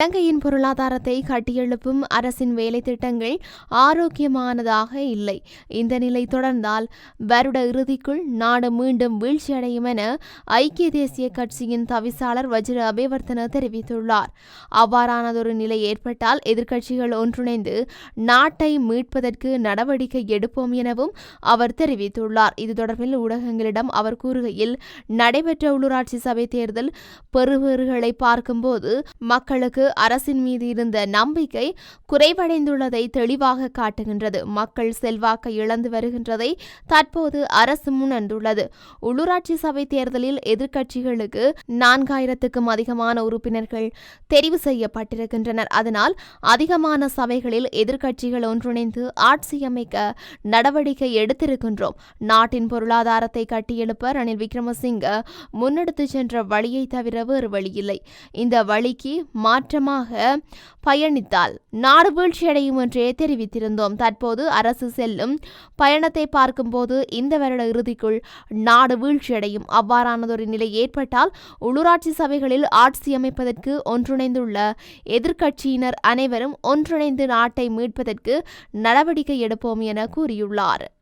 இலங்கையின் பொருளாதாரத்தை கட்டியெழுப்பும் அரசின் வேலை திட்டங்கள் ஆரோக்கியமானதாக இல்லை. இந்த நிலை தொடர்ந்தால் வருட இறுதிக்குள் நாடு மீண்டும் வீழ்ச்சியடையும் என ஐக்கிய தேசிய கட்சியின் தவிசாளர் வஜ்ர அபிவர்த்தன தெரிவித்துள்ளார். அவ்வாறானதொரு நிலை ஏற்பட்டால் எதிர்க்கட்சிகள் ஒன்றிணைந்து நாட்டை மீட்பதற்கு நடவடிக்கை எடுப்போம் எனவும் அவர் தெரிவித்துள்ளார். இது தொடர்பில் ஊடகங்களிடம் அவர் கூறுகையில் நடைபெற்ற உள்ளூராட்சி சபை தேர்தல் பெறுபேறுகளை பார்க்கும்போது மக்களுக்கு அரசின் மீது இருந்த நம்பிக்கை குறைவடைந்துள்ளதை தெளிவாக காட்டுகின்றது. மக்கள் செல்வாக்கை இழந்து வருகின்றதை தற்போது அரசு முன்னெடுத்துள்ளது உள்ளூராட்சி சபை தேர்தலில் எதிர்க்கட்சிகளுக்கு நான்காயிரத்துக்கும் அதிகமான உறுப்பினர்கள் தெரிவு செய்யப்பட்டிருக்கின்றனர். அதனால் அதிகமான சபைகளில் எதிர்க்கட்சிகள் ஒன்றிணைந்து ஆட்சியமைக்க நடவடிக்கை எடுத்திருக்கின்றோம். நாட்டின் பொருளாதாரத்தை கட்டியெழுப்ப ரணில் விக்ரமசிங்க முன்னெடுத்து சென்ற வழியை தவிர வேறு வழியில்லை. இந்த வழிக்கு மாற்ற மாற்றமாக பயணித்தால் நாடு வீழ்ச்சியடையும் என்றே தெரிவித்திருந்தோம். தற்போது அரசு செல்லும் பயணத்தை பார்க்கும்போது இந்த வருட இறுதிக்குள் நாடு வீழ்ச்சியடையும். அவ்வாறானதொரு நிலை ஏற்பட்டால் உள்ளூராட்சி சபைகளில் ஆட்சி அமைப்பதற்கு ஒன்றிணைந்துள்ள எதிர்க்கட்சியினர் அனைவரும் ஒன்றிணைந்து நாட்டை மீட்பதற்கு நடவடிக்கை எடுப்போம் என கூறியுள்ளார்.